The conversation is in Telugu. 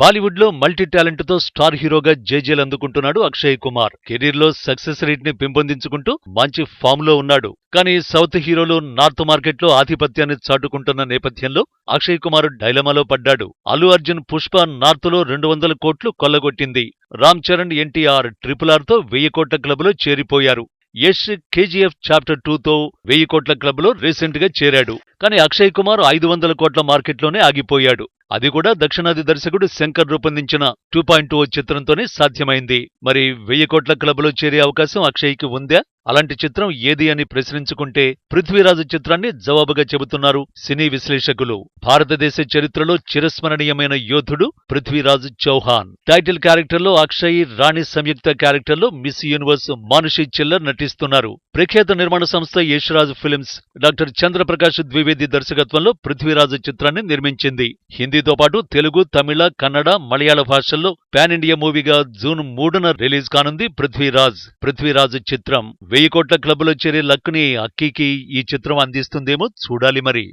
బాలీవుడ్లో మల్టీ టాలెంట్తో స్టార్ హీరోగా జేజేలు అందుకుంటున్నాడు అక్షయ్ కుమార్. కెరీర్లో సక్సెస్ రేట్ని పెంపొందించుకుంటూ మంచి ఫామ్లో ఉన్నాడు. కానీ సౌత్ హీరోలు నార్త్ మార్కెట్లో ఆధిపత్యాన్ని చాటుకుంటున్న నేపథ్యంలో అక్షయ్ కుమార్ డైలమాలో పడ్డాడు. అల్లు అర్జున్ పుష్ప నార్త్లో రెండు వందల కోట్లు కొల్లగొట్టింది. రామ్ చరణ్ ఎన్టీఆర్ ట్రిపుల్ ఆర్తో వెయ్యి కోట్ల క్లబ్లో చేరిపోయారు. యష్ కేజీఎఫ్ చాప్టర్ టూతో వెయ్యి కోట్ల క్లబ్లో రీసెంట్గా రీసెంట్గా చేరాడు. కానీ అక్షయ్ కుమార్ ఐదు వందల కోట్ల మార్కెట్లోనే ఆగిపోయాడు. అది కూడా దక్షిణాది దర్శకుడు శంకర్ రూపొందించిన టూ పాయింట్ ఓ చిత్రంతోనే సాధ్యమైంది. మరి వెయ్యి కోట్ల క్లబ్లో చేరే అవకాశం అక్షయ్కి ఉందా? అలాంటి చిత్రం ఏది అని ప్రశ్నించుకుంటే పృథ్వీరాజు చిత్రాన్ని జవాబుగా చెబుతున్నారు సినీ విశ్లేషకులు. భారతదేశ చరిత్రలో చిరస్మరణీయమైన యోధుడు పృథ్వీరాజ్ చౌహాన్. టైటిల్ క్యారెక్టర్లో అక్షయ్ రాణి సంయుక్త క్యారెక్టర్లో మిస్ యూనివర్స్ మానుషి చిల్లర్ నటిస్తున్నారు. ప్రఖ్యాత నిర్మాణ సంస్థ యశ్రాజ్ ఫిల్మ్స్ డాక్టర్ చంద్రప్రకాష్ ద్వివేది దర్శకత్వంలో పృథ్వీరాజు చిత్రాన్ని నిర్మించింది. హిందీతో పాటు తెలుగు తమిళ కన్నడ మలయాళ భాషల్లో పాన్ ఇండియా మూవీగా జూన్ మూడున రిలీజ్ కానుంది పృథ్వీరాజ్. పృథ్వీరాజ్ చిత్రం. వెయ్యి కోట్ల క్లబ్లో చేరే లక్ని అక్కీకి ఈ చిత్రం అందిస్తుందేమో చూడాలి మరి.